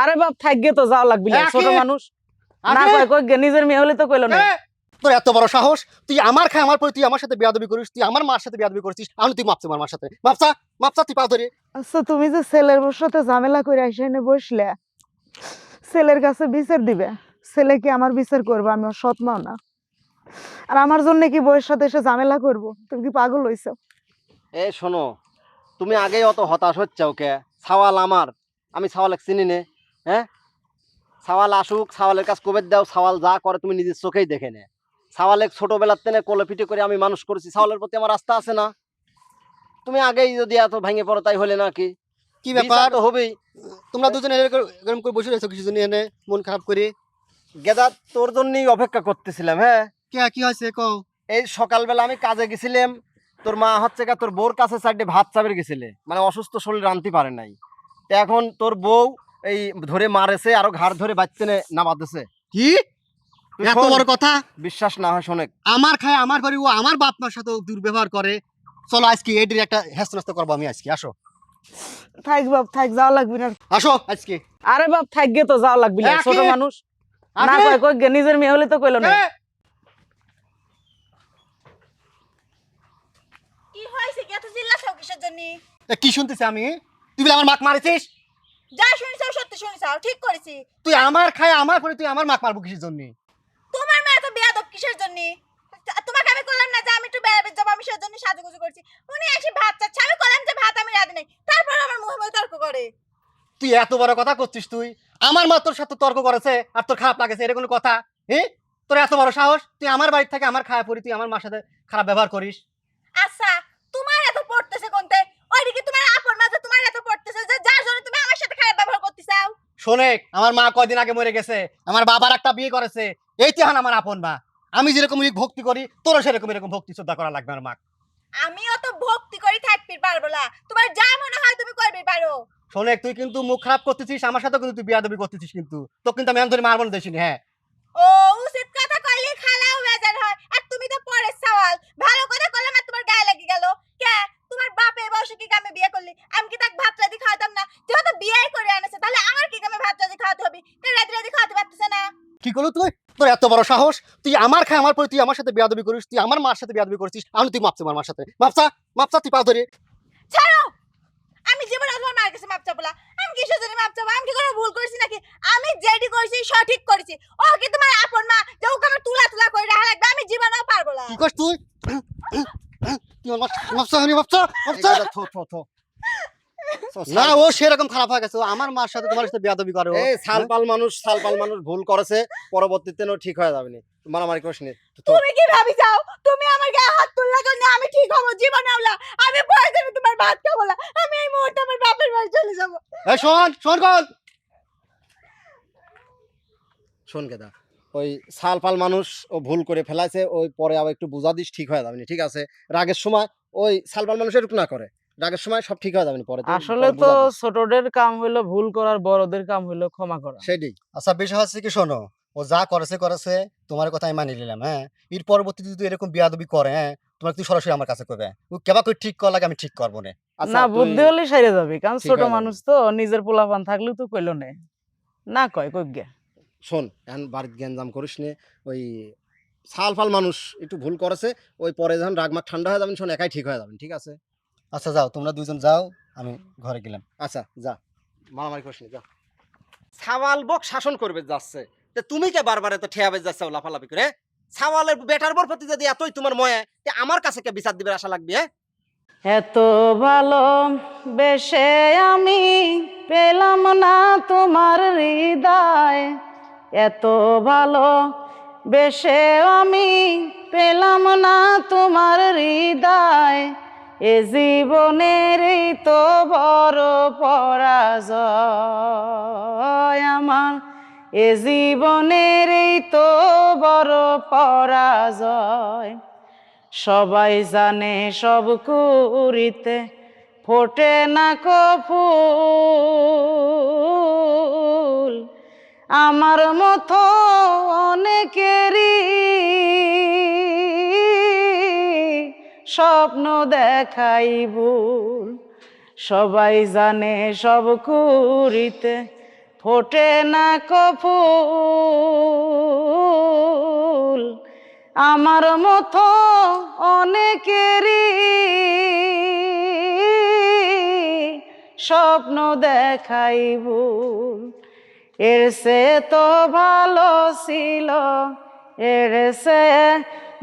আরে বাপ থাকবে তো যাওয়া লাগবে ছোট মানুষ। না কয় কই নিজের মেয়ে হলে তো কইলো না। তোর এত বড় সাহস? তুই আমার খায় আমার পরে তুই আমার সাথে বিয়াদবি করিস তুই আমার মার সাথে বিয়াদবি করিস আমি তুই মাপছে আমার সাথে। মাপসা মাপসা তুই পা ধরে। আচ্ছা তুমি যে ছেলের সাথে ঝামেলা করে এসে এনে বসলে ছেলের কাছে বিচার দিবে। ছেলে কি আমার বিচার করবে? আমি ওর সৎ মাও না। আর আমার জন্য কি বউয়ের সাথে এসে ঝামেলা করব? তুমি কি পাগল হইছো? এ শোনো তুমি আগেই অত হতাশ হচ্ছে ওকে সাওয়াল আমার। আমি সাওয়াল চিনি নে। হ্যাঁ? সাওয়াল আসুক সাওয়ালের কাজ কবে দাও সাওয়াল যা করে তুমি নিজের চোখেই দেখে নে। সাওয়ালে ছোটবেলার তেনে কোলে পিঠে করে আমি মানুষ করেছি সাওয়ালের প্রতি আমার আস্থা আছে না। তুমি আগেই যদি এত ভেঙে পড়ো তাই হলে নাকি? কি ব্যাপার? হবেই। তোমরা দুজনে এরকম করে বসে রয়েছো কিছু এনে মন খারাপ করে? গেদা তোর জন্যই অপেক্ষা করতেছিলাম হ্যাঁ? কে কি হয়েছে? কও। এই সকালবেলা আমি কাজে গেছিলাম তোর মা হচ্ছে তোর বউর কাছে সাইডে ভাত চাবের গেছিলে মানে অসুস্থ শরীর আনতে পারে নাই। তো এখন তোর বউ এই ধরে মারেছে আরও ঘাড় ধরে বাচ্চা না বাঁধেছে কি? এত বড় কথা? বিশ্বাস না হয় শোনে আমার খায় আমার বাড়ি ও আমার বাপ মার সাথে দুর্ব্যবহার করে। চলো আজকে এটির একটা হেস্তনস্ত করব আমি আজকে আসো। থাক বাপ থাক যাওয়া লাগবে না। আসো আজকে। আরে বাপ থাকবে তো যাওয়া লাগবে না, এ, ছোট? মানুষ। না আগে? কয় কই গে, নিজের মেয়ে হলে তো কইলো না। কি হয়েছে? কি এত চিল্লাছো কিসের জন্য? এ, কি শুনতেছি আমি? তুই বলে আমার মাক মারেছিস? ঠিক করেছি। তুই আমার খায় আমার পরে তুই আমার মাক মারবো কিসের জন্য? তোমার মা এত বেয়াদব কিসের জন্য? তোমাকে আমি করলাম না যে আমি একটু বেড়াবে যাব আমি সেজন্য সাজুগুজু করছি। উনি এসে ভাত চাচ্ছে আমি করলাম যে ভাত আমি রাঁধি নাই। তারপর আমার মুখে মুখে তর্ক করে। তুই এত বড় কথা করছিস তুই। আমার মা তোর সাথে তর্ক করেছে আর তোর খারাপ লাগেছে এটা কোনো কথা? হ্যাঁ তোর এত বড় সাহস? তুই আমার বাড়ি থেকে আমার খায় পরি তুই আমার মার সাথে খারাপ ব্যবহার করিস। আচ্ছা তোমার এত পড়তেছে কোনতে ওইদিকে তোমার আপন মাঝে তোমার এত পড়তেছে যে যার জন্য তুমি আমার সাথে খারাপ ব্যবহার করতে চাও শোনে আমার মা কয়দিন আগে মরে গেছে আমার বাবার একটা বিয়ে করেছে এই তিহান আমার আপন মা। আমি যেরকম ভক্তি করি তোরও সেরকম এরকম ভক্তি শ্রদ্ধা করা লাগবে আমার মা আমি অত ভক্তি করি থাকতে পারব না। তোমার যা মনে হয় তুমি করবে পারো। শোনে তুই কিন্তু মুখ খারাপ করতেছিস আমার সাথে কিন্তু তুই বিয়াদবি করতেছিস কিন্তু। তো কিন্তু আমি ধরে মারবো না দেখিনি হ্যাঁ। ও উচিত কথা কইলে খালাও বেজার হয়। আর তুমি তো পরের সওয়াল। ভালো কথা আর তোমার গায়ে লেগে গেল। কে? তোমার বাপে বয়সে কি কামে বিয়ে করলি? আমি কি তাক ভাত রাদি খাওয়াতাম না? যেহেতু বিয়েই করে আনেছে তাহলে আমার কি কামে ভাত রাদি খাওয়াতে হবে তা রাদি রাদি খাওয়াতে পারতেছে না কি করল তুই? তোর এত বড় সাহস? তুই আমার খায় আমার পরে তুই আমার সাথে বিয়াদবি করিস তুই আমার মার সাথে বিয়াদবি করছিস আমি তুই মাপছে আমার মার সাথে। মাপসা মাপসা তুই পা ধরে। ছাড়ো! আমি জীবন মার কাছে চাপলা আমি কিসের জন্য মাপ আমি কি কোনো ভুল করেছি নাকি? আমি যেটি করেছি সঠিক করেছি। ও কি তোমার আপন মা? যে ওকে আমার তুলা তুলা করে রাখা লাগবে আমি জীবনেও পারব না। কি করছ তুই? তুই আমার মাপসা মাপসা মাপসা থো থো থো। না ও সেরকম খারাপ হয়ে গেছে। আমার মার সাথে তোমার সাথে বিয়াদবি করে এই সালপাল মানুষ সালপাল মানুষ ভুল করেছে পরবর্তীতে ও ঠিক হয়ে যাবে না মারামারি করিস তুমি কি ভাবি চাও তুমি আমার গায়ে হাত তুললা কেন? আমি ঠিক হব জীবনে হলা আমি প্রয়োজনে তোমার ভাত খাব না। আমি এই মুহূর্তে আমার বাপের বাড়ি চলে যাব। এই শোন শোন কল। শোন কেদা ওই সালপাল মানুষ ও ভুল করে ফেলাইছে ওই পরে আবার একটু বুঝা দিস ঠিক হয়ে যাবেনি ঠিক আছে? রাগের সময় ওই সালপাল মানুষ এরকম না করে। রাগের সময় সব ঠিক হয়ে যাবে পরে আসলে তো ছোটদের কাম হইল ভুল করার বড়দের কাম হইল ক্ষমা করা। সেটাই। আচ্ছা বিষয় হচ্ছে কি শোনো ও যা করেছে করেছে তোমার কথা আমি মানি নিলাম হ্যাঁ? এর পরবর্তীতে যদি এরকম বিয়াদবি করে হ্যাঁ তোমার তুই সরাসরি আমার কাছে করবে ও কেবা করে ঠিক কর লাগে আমি ঠিক করব না। আচ্ছা, না বুদ্ধি হলে সাইরে যাবে কারণ ছোট মানুষ তো নিজের পোলাপান থাকলেও তো কইলো নে। না কয় কই গে। শোন এখন বাড়িতে গ্যাঞ্জাম করিস নে ওই সালফাল মানুষ একটু ভুল করেছে ওই পরে যখন রাগমার ঠান্ডা হয়ে যাবেন শোন একাই ঠিক হয়ে যাবেন ঠিক আছে? আচ্ছা যাও তোমরা দুজন যাও আমি ঘরে গেলাম। আচ্ছা যা। মারামারি করিস যা। সাওয়াল বক শাসন করবে যাচ্ছে। তে তুমি কে বারবার এত ঠেয়াবে যাচ্ছে লাফালাফি করে সাওয়ালের বেটার বর প্রতি যদি এতই তোমার ময়া তে আমার কাছে কে বিচার দিবে আশা লাগবে হ্যাঁ? এত ভালো বেশে আমি পেলাম না তোমার হৃদয়। এত ভালো বেশে আমি পেলাম না তোমার হৃদয়। এ জীবনের তো বড় পরাজয় আমার। এ জীবনের তো বড় পরাজয়। সবাই জানে সব কুড়িতে ফোটে না কফুল আমার মতো অনেকেরই স্বপ্ন দেখাই ভুল সবাই জানে সব কুড়িতে ফোটে না কফুল আমার মতো অনেকেরই স্বপ্ন দেখাই ভুল এর সে তো ভালো ছিল এর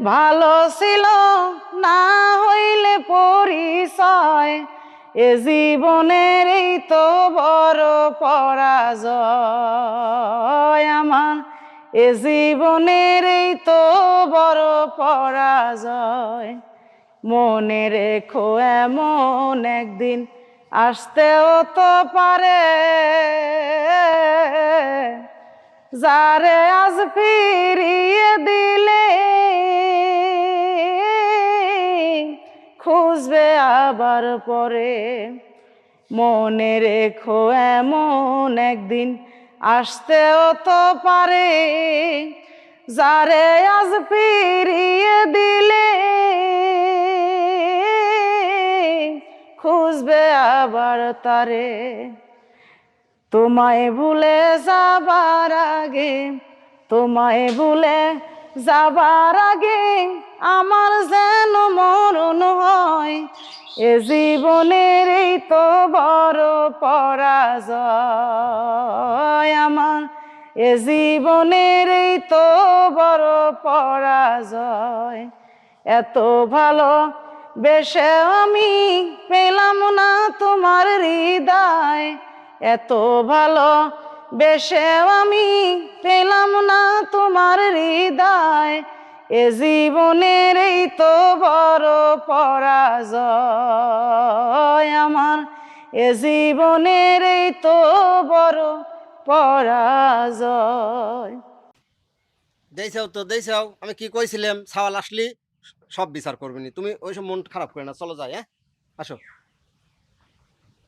ভালো ছিল না হইলে পরিচয়। এ জীবনের এই তো বড় পরাজয় আমার। এ জীবনের এই তো বড় পরাজয়। মনে রেখো এমন একদিন আসতেও তো পারে। যারে আজ ফিরিয়ে দিলে, খুঁজবে আবার পরে। মনে রেখো এমন একদিন আসতেও তো পারে, যারে আজ ফিরিয়ে দিলে, খুঁজবে আবার তারে। তোমায় ভুলে যাবার আগে, তোমায় ভুলে যাবার আগে আমার যেন মরণ হয়। এ জীবনের এই তো বড় পরাজয় আমার। এ জীবনের এই তো বড় পরাজয়। এত ভালো বেশে আমি পেলাম না তোমার হৃদয়। এত ভালো বেশে আমি পেলাম না তোমার হৃদয়। এ জীবনের এই তো বড় পরাজয় আমার। এ জীবনের এই তো বড় পরাজয়। দেইছাও তো, দেইছাও। আমি কি কইছিলাম? সাওয়াল আসলি, সব বিচার করবিনি তুমি ওইসব মন খারাপ করে না, চলো যাই হ্যাঁ? আসো।